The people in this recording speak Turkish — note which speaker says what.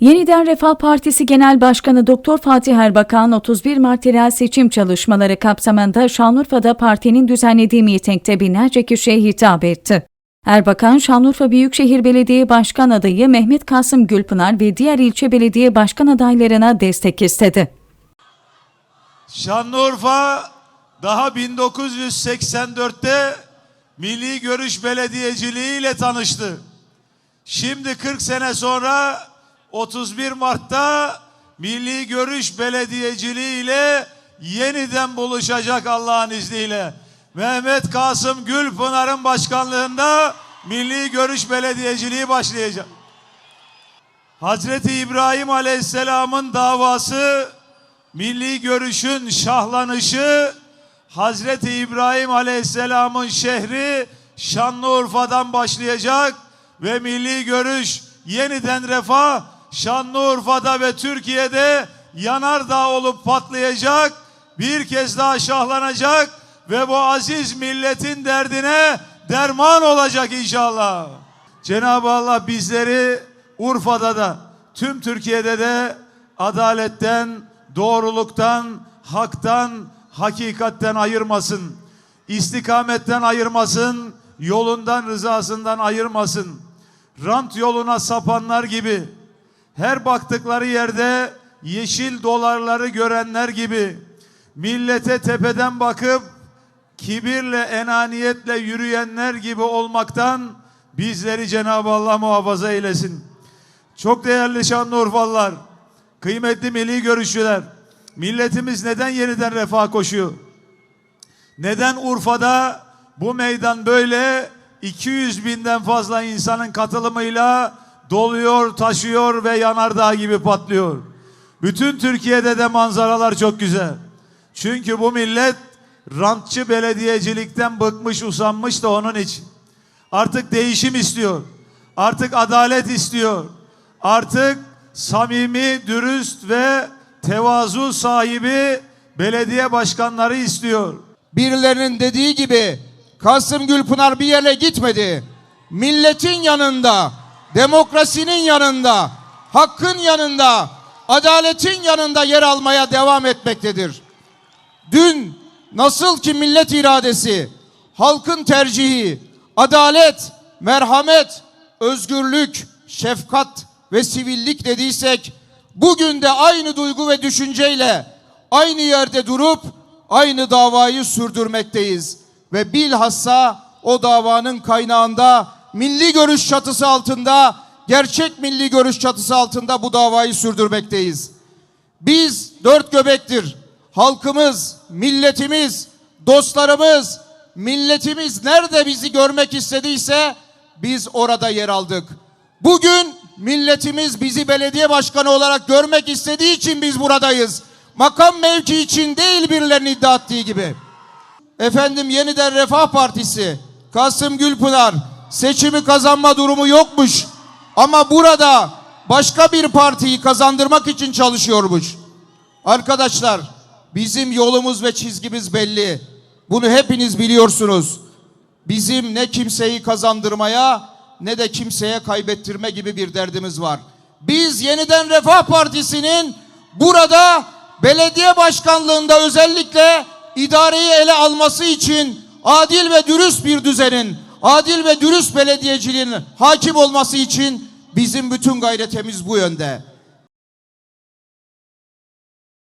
Speaker 1: Yeniden Refah Partisi Genel Başkanı Doktor Fatih Erbakan 31 Mart yerel seçim çalışmaları kapsamında Şanlıurfa'da partinin düzenlediği mitingde binlerce kişiye hitap etti. Erbakan, Şanlıurfa Büyükşehir Belediye Başkan adayı Mehmet Kasım Gülpınar ve diğer ilçe belediye başkan adaylarına destek istedi.
Speaker 2: Şanlıurfa daha 1984'te Milli Görüş Belediyeciliği ile tanıştı. Şimdi 40 sene sonra 31 Mart'ta Milli Görüş Belediyeciliği ile yeniden buluşacak Allah'ın izniyle. Mehmet Kasım Gülpınar'ın başkanlığında Milli Görüş Belediyeciliği başlayacak. Hazreti İbrahim Aleyhisselam'ın davası milli görüşün şahlanışı Hazreti İbrahim Aleyhisselam'ın şehri Şanlıurfa'dan başlayacak ve milli görüş yeniden refah Şanlıurfa'da ve Türkiye'de yanardağ olup patlayacak bir kez daha şahlanacak ve bu aziz milletin derdine derman olacak inşallah. Cenab-ı Allah bizleri Urfa'da da tüm Türkiye'de de adaletten, doğruluktan, haktan, hakikatten ayırmasın. İstikametten ayırmasın, yolundan, rızasından ayırmasın. Rant yoluna sapanlar gibi her baktıkları yerde yeşil dolarları görenler gibi millete tepeden bakıp kibirle, enaniyetle yürüyenler gibi olmaktan bizleri Cenab-ı Allah muhafaza eylesin. Çok değerli Şanlıurfalılar, kıymetli milli görüşçüler, milletimiz neden yeniden refah koşuyor? Neden Urfa'da bu meydan böyle 200 binden fazla insanın katılımıyla doluyor, taşıyor ve yanardağ gibi patlıyor? Bütün Türkiye'de de manzaralar çok güzel. Çünkü bu millet rantçı belediyecilikten bıkmış, usanmış da onun için. Artık değişim istiyor. Artık adalet istiyor. Artık samimi, dürüst ve tevazu sahibi belediye başkanları istiyor.
Speaker 3: birilerinin dediği gibi Kasım Gülpınar bir yere gitmedi. Milletin yanında, demokrasinin yanında, hakkın yanında, adaletin yanında yer almaya devam etmektedir. Dün nasıl ki millet iradesi, halkın tercihi, adalet, merhamet, özgürlük, şefkat ve sivillik dediysek bugün de aynı duygu ve düşünceyle aynı yerde durup aynı davayı sürdürmekteyiz ve bilhassa o davanın kaynağında milli görüş çatısı altında gerçek milli görüş çatısı altında bu davayı sürdürmekteyiz. Biz dört göbektir. Halkımız, milletimiz, dostlarımız, milletimiz nerede bizi görmek istediyse biz orada yer aldık. Bugün milletimiz bizi belediye başkanı olarak görmek istediği için biz buradayız. Makam mevki için değil birilerinin iddia ettiği gibi. Efendim yeniden Refah Partisi, Kasım Gülpınar seçimi kazanma durumu yokmuş. Ama burada başka bir partiyi kazandırmak için çalışıyormuş. Arkadaşlar bizim yolumuz ve çizgimiz belli. Bunu hepiniz biliyorsunuz. Bizim ne kimseyi kazandırmaya ne de kimseye kaybettirme gibi bir derdimiz var. Biz yeniden Refah Partisi'nin burada belediye başkanlığında özellikle idareyi ele alması için adil ve dürüst bir düzenin, adil ve dürüst belediyeciliğin hakim olması için bizim bütün gayretimiz bu yönde.